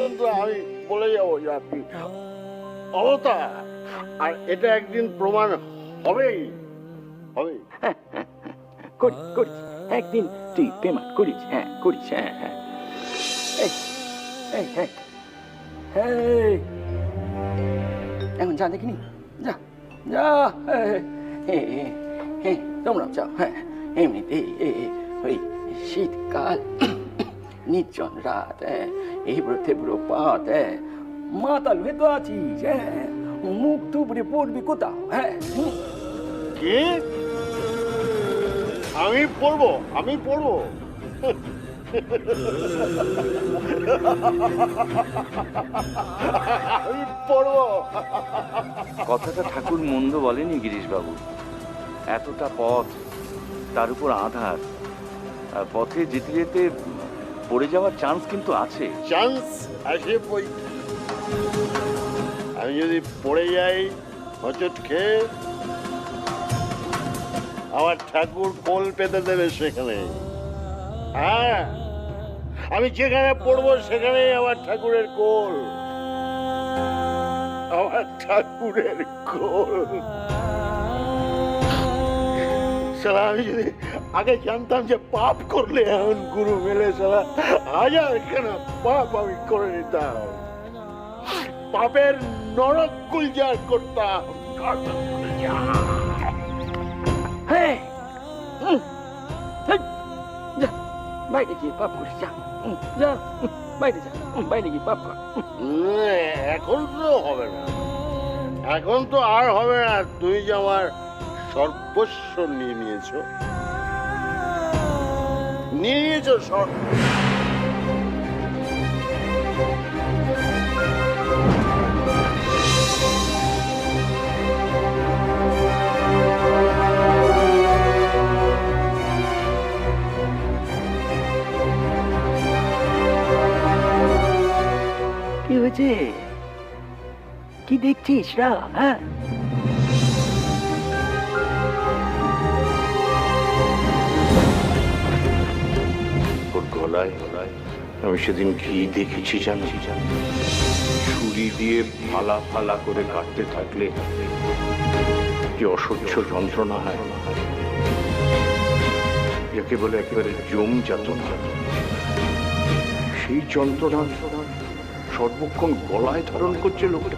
আমি বলে যাব যে আপনি অবতার আর এটা একদিন প্রমাণ হবেই। করিস একদিন তুই পেমেন্ট করিস হ্যাঁ করিস হ্যাঁ হ্যাঁ। এখন যা দেখিনি? যা যা এই, এই, এই, এই, তোমরা যাও হ্যাঁ। এমনিতে ওই শীতকাল নির্জন রাত হ্যাঁ। এবড়ো থেবড়ো পাত হ্যাঁ। মাতাল হয়ে তো আছিস হ্যাঁ। মুখ টুবড়ে পড়বি কোথাও হ্যাঁ। কি? আমি পড়ব আমি পড়ব? আমি পড়ব। কথাটা ঠাকুর মন্দ বলেনি গিরিশবাবু। এতটা পথ তার উপর আধার। পথে যেতে যেতে পড়ে যাওয়ার চান্স কিন্তু আছে। চান্স আসে বই। আমি যদি পড়ে যাই, হচট খেয়ে আমার ঠাকুর কোল পেতে দেবে সেখানে। হ্যাঁ আমি যেখানে পড়ব সেখানে আমার ঠাকুরের কোল। আমার ঠাকুরের কোল। সালা আমি যদি আগে জানতাম যে পাপ করলে এমন গুরু মেলে সালা হাজার কেন পাপ আমি করে নিতাম। পাপের নরক গুলজার করতাম বাইরে গিয়ে পাপ করিস যা যা বাইরে যা বাইরে গিয়ে পাপ কর। এখন তো হবে না। এখন তো আর হবে না তুই যে আমার সর্বস্ব নিয়ে নিয়েছো। নিয়ে নিয়েছো কি হয়েছে? কি দেখছিস রা হ্যাঁ? গলায় গলায় আমি সেদিন কি দেখেছি জানি? ছুরি দিয়ে ফালা ফালা করে কাটতে থাকলে যে অসহ্য যন্ত্রণা হয়? যাকে বলে একেবারে জম যাতনা। সেই যন্ত্রণা সর্বক্ষণ গলায় ধারণ করছে লোকটা।